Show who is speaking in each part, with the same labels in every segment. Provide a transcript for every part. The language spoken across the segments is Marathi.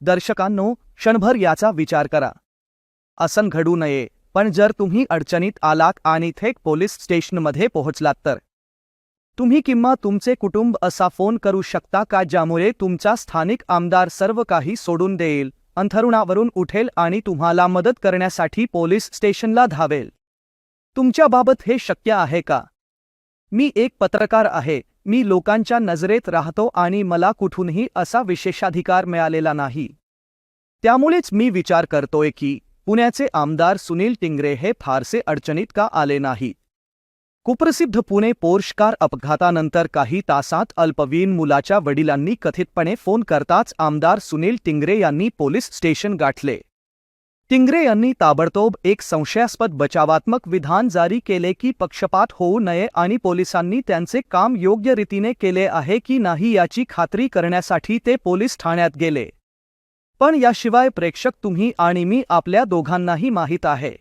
Speaker 1: दर्शकांनो क्षणभर याचा विचार करा. असं घडू नये पण जर तुम्ही अडचणीत आलात आणि थेट पोलीस स्टेशनमध्ये पोहोचलात तर. तुम्ही किंवा तुमचे कुटुंब असा फोन करू शकता का ज्यामुळे तुमचा स्थानिक आमदार सर्व काही सोडून देईल अंथरुणावरून उठेल आणि तुम्हाला मदत करण्यासाठी पोलीस स्टेशनला धावेल? तुमच्याबाबत हे शक्य आहे का? मी एक पत्रकार आहे मी लोकांच्या नजरेत राहतो आणि मला कुठूनही असा विशेषाधिकार मिळालेला नाही. त्यामुळेच मी विचार करतोय की पुण्याचे आमदार सुनील टिंगरे हे फारसे अडचणीत का आले नाही? कुप्रसिद्ध पुणे पोर्शकार अपघातानंतर काही तासात अल्पवीन मुलाच्या वडिलांनी कथितपणे फोन करताच आमदार सुनील टिंगरे यांनी पोलीस स्टेशन गाठले. टिंगरे यांनी ताबडतोब एक संशयास्पद बचावात्मक विधान जारी केले की पक्षपात होऊ नये आणि पोलिसांनी त्यांचे काम योग्य रीतीने केले आहे की नाही याची खात्री करण्यासाठी ते पोलीस ठाण्यात गेले. पण याशिवाय प्रेक्षक तुम्ही आणि मी आपल्या दोघांनाही माहीत आहे.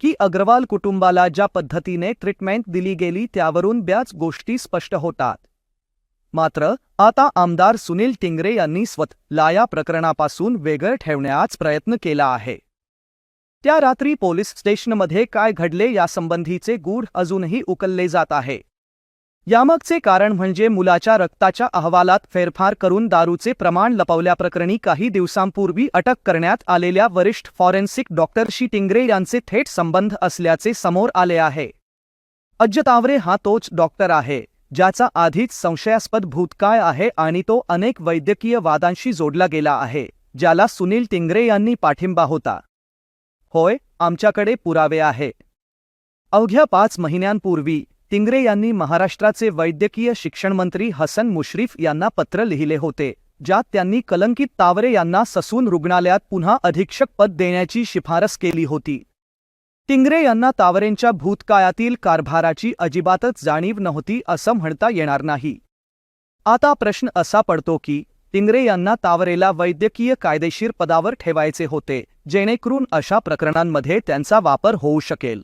Speaker 1: की अग्रवाल कुटुंबाला ज्या पद्धतीने ट्रीटमेंट दिली गेली त्यावरून ब्याच गोष्टी स्पष्ट होतात. मात्र आता आमदार सुनील टिंगरे यांनी स्वतःला या प्रकरणापासून वेगळं ठेवण्याचा प्रयत्न केला आहे. त्या रात्री पोलीस स्टेशनमध्ये काय घडले यासंबंधीचे गूढ अजूनही उकलले जात आहे. यामागचे कारण म्हणजे मुलाच्या रक्ताच्या अहवालात फेरफार करून दारूचे प्रमाण लपवल्याप्रकरणी काही दिवसांपूर्वी अटक करण्यात आलेल्या वरिष्ठ फॉरेन्सिक डॉक्टरशी टिंगरे यांचे थेट संबंध असल्याचे समोर आले आहे. अज्जतावरे हा तोच डॉक्टर आहे. ज्याचा आधीच संशयास्पद भूतकाळ आहे आणि तो अनेक वैद्यकीय वादांशी जोडला गेला आहे ज्याला सुनील टिंगरे यांनी पाठिंबा होता. होय आमच्याकडे पुरावे आहे. अवघ्या पाच महिन्यांपूर्वी टिंगरे यांनी महाराष्ट्राचे वैद्यकीय शिक्षण मंत्री हसन मुश्रीफ यांना पत्र लिहिले होते ज्यात त्यांनी कलंकित तावरे यांना ससून रुग्णालयात पुन्हा अधीक्षक पद देण्याची शिफारस केली होती. टिंगरे यांना तावरेंच्या भूतकाळातील कारभाराची अजिबातच जाणीव नव्हती असं म्हणता येणार नाही. आता प्रश्न असा पडतो की टिंगरे यांना तावरेला वैद्यकीय कायदेशीर पदावर ठेवायचे होते जेणेकरून अशा प्रकरणांमध्ये त्यांचा वापर होऊ शकेल.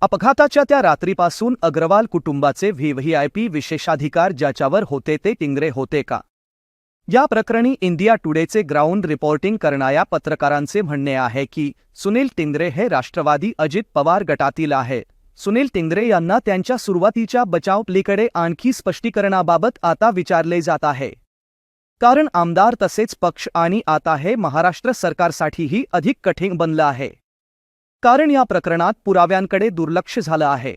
Speaker 1: अपघाताच्या त्या रात्रीपासून अग्रवाल कुटुंबाचे व्हीव्हीआयपी विशेषाधिकार ज्याच्यावर होते ते टिंगरे होते का? या प्रकरणी इंडिया टुडेचे ग्राउंड रिपोर्टिंग करणाऱ्या पत्रकारांचे म्हणणे आहे की सुनील टिंगरे हे राष्ट्रवादी अजित पवार गटातील आहे. सुनील टिंगरे यांना त्यांच्या सुरुवातीच्या बचाव प्लीकडे आणखी स्पष्टीकरणाबाबत आता विचारले जात आहे. कारण आमदार तसेच पक्ष आणि आता हे महाराष्ट्र सरकारसाठीही अधिक कठीण बनलं आहे. कारण या प्रकरणात पुराव्यांकडे दुर्लक्ष झालं आहे.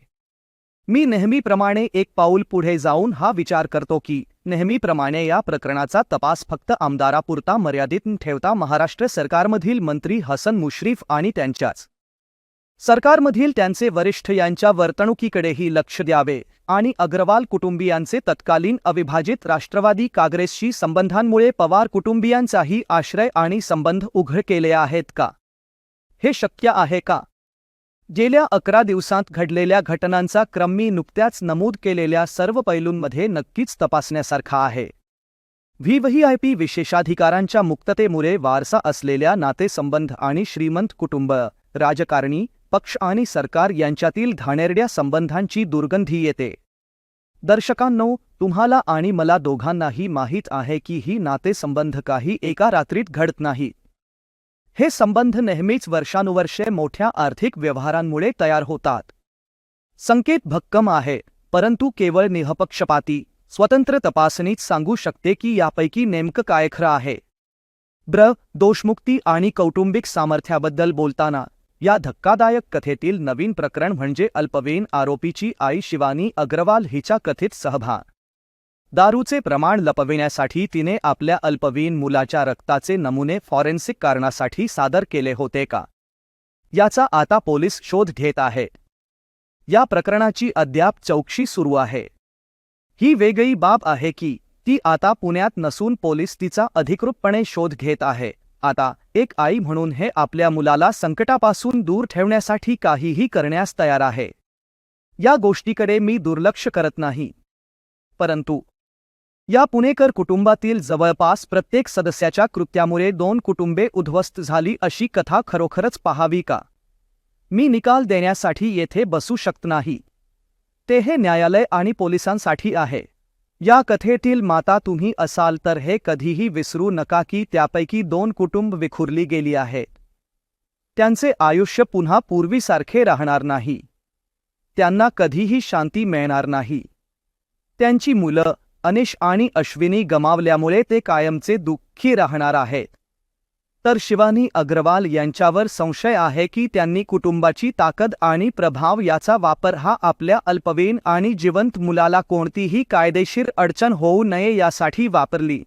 Speaker 1: मी नेहमीप्रमाणे एक पाऊल पुढे जाऊन हा विचार करतो की नेहमीप्रमाणे या प्रकरणाचा तपास फक्त आमदारापुरता मर्यादित ठेवता महाराष्ट्र सरकारमधील मंत्री हसन मुश्रीफ आणि त्यांच्याच. सरकारमधील त्यांचे वरिष्ठ यांच्या वर्तणुकीकडेही लक्ष द्यावे आणि अग्रवाल कुटुंबियांचे तत्कालीन अविभाजित राष्ट्रवादी काँग्रेसशी संबंधांमुळे पवार कुटुंबियांचाही आश्रय आणि संबंध उघड केले आहेत का? हे शक्य आहे का? गेल्या अकरा दिवसांत घडलेल्या घटनांचा क्रम मी नुकत्याच नमूद केलेल्या सर्व पैलूंमध्ये नक्कीच तपासण्यासारखा आहे. व्हीव्हीआयपी विशेषाधिकारांच्या मुक्ततेमुळे वारसा असलेल्या नातेसंबंध आणि श्रीमंत कुटुंब राजकारणी पक्ष आणि सरकार यांच्यातील घाणेरड्या संबंधांची दुर्गंधी येते. दर्शकांनो तुम्हाला आणि मला दोघांनाही माहीत आहे की ही नातेसंबंध काही एका रात्रीत घडत नाहीत हे संबंध नेहमीच वर्षानुवर्षे मोठ्या आर्थिक व्यवहारांमुळे तयार होतात. संकेत भक्कम आहे परंतु केवळ निहपक्षपाती स्वतंत्र तपासणीच सांगू शकते की यापैकी नेमकं काय खरं आहे. ब्र दोषमुक्ती आणि कौटुंबिक सामर्थ्याबद्दल बोलताना या धक्कादायक कथेतील नवीन प्रकरण म्हणजे अल्पवयीन आरोपीची आई शिवानी अग्रवाल हिचा कथित सहभाग. दारूचे प्रमाण लपविण्यासाठी तिने आपल्या अल्पवयीन मुलाच्या रक्ताचे नमुने फॉरेन्सिक कारणासाठी सादर केले होते का? याचा आता पोलीस शोध घेत आहे. या प्रकरणाची अद्याप चौकशी सुरू आहे. ही वेगळी बाब आहे की ती आता पुण्यात नसून पोलीस तिचा अधिकृतपणे शोध घेत आहे. आता एक आई म्हणून हे आपल्या मुलाला संकटापासून दूर ठेवण्यासाठी काहीही करण्यास तयार आहे. या गोष्टीकडे मी दुर्लक्ष करत नाही. परंतु या पुणेकर कुटुंबातील जवळपास प्रत्येक सदस्याच्या कृत्यामुळे दोन कुटुंबे उद्ध्वस्त झाली अशी कथा खरोखरच पाहावी का? मी निकाल देण्यासाठी येथे बसू शकत नाही. ते हे न्यायालय आणि पोलिसांसाठी आहे. या कथेतील माता तुम्ही असाल तर हे कधीही विसरू नका की त्यापैकी दोन कुटुंब विखुरली गेली आहेत. त्यांचे आयुष्य पुन्हा पूर्वीसारखे राहणार नाही. त्यांना कधीही शांती मिळणार नाही. त्यांची मुलं अनिश आणि अश्विनी गमावल्यामुळे ते कायमचे दुःखी राहणार आहेत. तर शिवानी अग्रवाल यांच्यावर संशय आहे की त्यांनी कुटुंबाची ताकद आणि प्रभाव याचा वापर हा आपल्या अल्पवयीन आणि जिवंत मुलाला कोणतीही कायदेशीर अडचण होऊ नये यासाठी वापरली.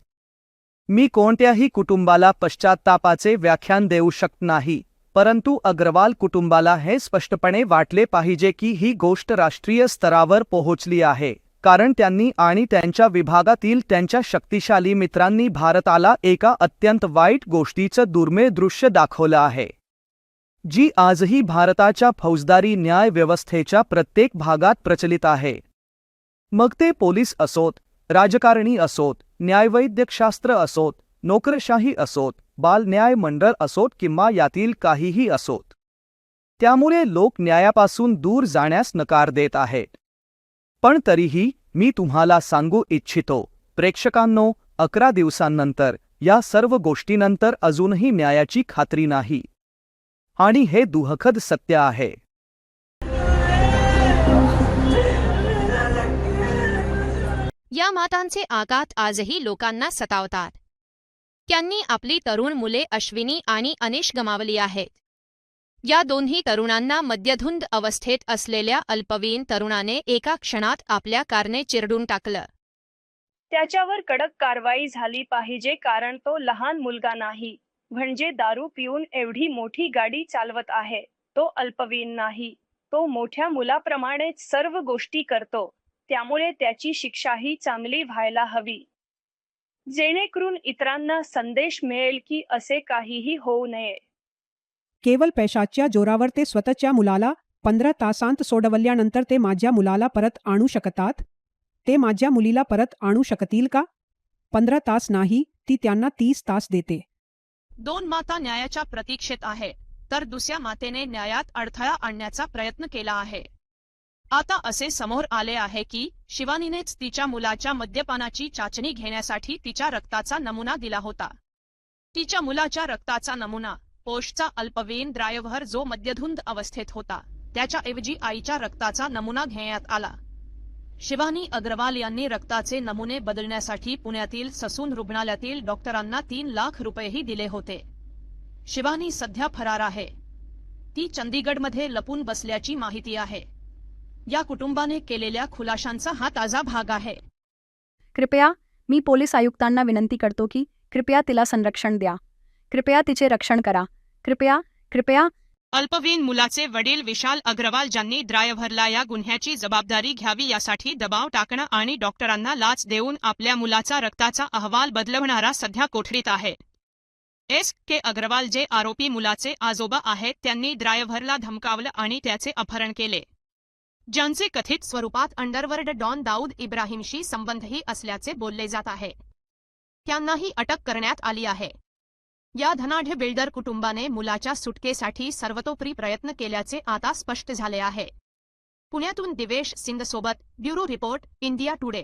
Speaker 1: मी कोणत्याही कुटुंबाला पश्चात्तापाचे व्याख्यान देऊ शकत नाही परंतु अग्रवाल कुटुंबाला हे स्पष्टपणे वाटले पाहिजे की ही गोष्ट राष्ट्रीय स्तरावर पोहोचली आहे. कारण त्यांनी आणि त्यांच्या विभागातील त्यांच्या शक्तिशाली मित्रांनी भारताला एका अत्यंत वाईट गोष्टीचं दुर्मिळ दृश्य दाखवलं आहे जी आजही भारताच्या फौजदारी न्याय व्यवस्थेच्या प्रत्येक भागात प्रचलित आहे. मग ते पोलीस असोत राजकारणी असोत न्यायवैद्यकशास्त्र असोत नोकरशाही असोत बाल न्याय मंडळ असोत किंवा यातील काहीही असोत. त्यामुळे लोक न्यायापासून दूर जाण्यास नकार देत आहेत. पण तरीही मी तुम्हाला सांगू इच्छितो प्रेक्षकांनो अकरा दिवसांनंतर या सर्व गोष्टीनंतर अजूनही न्यायाची खात्री नाही. आणि हे दुहखद सत्य आहे.
Speaker 2: या मातांचे आघात आजही लोकांना सतावतात. त्यांनी आपली तरुण मुले अश्विनी आणि अनिश गमावली आहेत. या दोन्ही तरुणांना मद्यधुंद अवस्थेत असलेल्या अल्पवयीन तरुणाने एका क्षणात आपल्या कारने चिरडून टाकलं.
Speaker 3: त्याच्यावर कडक कारवाई झाली पाहिजे कारण तो लहान मुलगा नाही. म्हणजे दारू पिऊन एवढी मोठी गाडी चालवत आहे. तो अल्पवयीन नाही. तो मोठ्या मुलाप्रमाणेच सर्व गोष्टी करतो. त्यामुळे त्याची शिक्षाही चांगली व्हायला हवी. जेणेकरून इतरांना संदेश मिळेल की असे काहीही होऊ नये.
Speaker 4: केवळ पैशाच्या जोरावर ते स्वतःच्या मुलाला पंधरा तासांत सोडवल्यानंतर ते माझ्या मुलाला परत आणू शकतात? ते माझ्या मुलीला परत आणू शकतील का? पंधरा तास नाही ती त्यांना तीस तास देते.
Speaker 2: दोन माता न्यायाच्या प्रतीक्षेत आहे तर दुसऱ्या मातेने न्यायात अडथळा आणण्याचा प्रयत्न केला आहे. आता असे समोर आले आहे की शिवानीनेच तिच्या मुलाच्या मद्यपानाची चाचणी घेण्यासाठी तिच्या रक्ताचा नमुना दिला होता. तिच्या मुलाच्या रक्ताचा नमुना पोषचा अल्पवेन ड्रायव्हर जो मद्यधुंद अवस्थेत होता. त्याच्याऐवजी आईच्या रक्ताचा नमुना घेण्यात आला. शिवानी अग्रवाल यांनी रक्ताचे नमुने बदलण्यासाठी पुण्यातील ससून रुग्णालयातील डॉक्टरांना तीन लाख रुपयेही दिले होते. शिवानी सध्या फरार आहे. ती चंदीगडमध्ये लपून बसल्याची माहिती आहे. या कुटुंबाने केलेल्या खुलाशांचा हा ताजा भाग आहे.
Speaker 5: कृपया मी पोलीस आयुक्तांना विनंती करतो की कृपया तिला संरक्षण द्या. कृपया तिचे रक्षण करा. कृपया कृपया.
Speaker 2: अल्पवयीन मुलाचे वडील विशाल अग्रवाल ज्यांनी ड्रायव्हरला या गुन्ह्याची जबाबदारी घ्यावी यासाठी दबाव टाकणं आणि डॉक्टरांना लाच देऊन आपल्या मुलाचा रक्ताचा अहवाल बदलवणारा सध्या कोठडीत आहे. एस. के. अग्रवाल जे आरोपी मुलाचे आजोबा आहेत त्यांनी ड्रायव्हरला धमकावलं आणि त्याचे अपहरण केले. ज्यांचे कथित स्वरूपात अंडरवर्ल्ड डॉन दाऊद इब्राहिमशी संबंधही असल्याचे बोलले जात आहे. त्यांनाही अटक करण्यात आली आहे. या धनाढ्य बिल्डर कुटुंबाने मुलाच्या सुटकेसाठी सर्वतोपरी प्रयत्न केल्याचे आता स्पष्ट झाले आहे. पुण्यातून दिवेश सिंधसोबत ब्युरो रिपोर्ट इंडिया टुडे.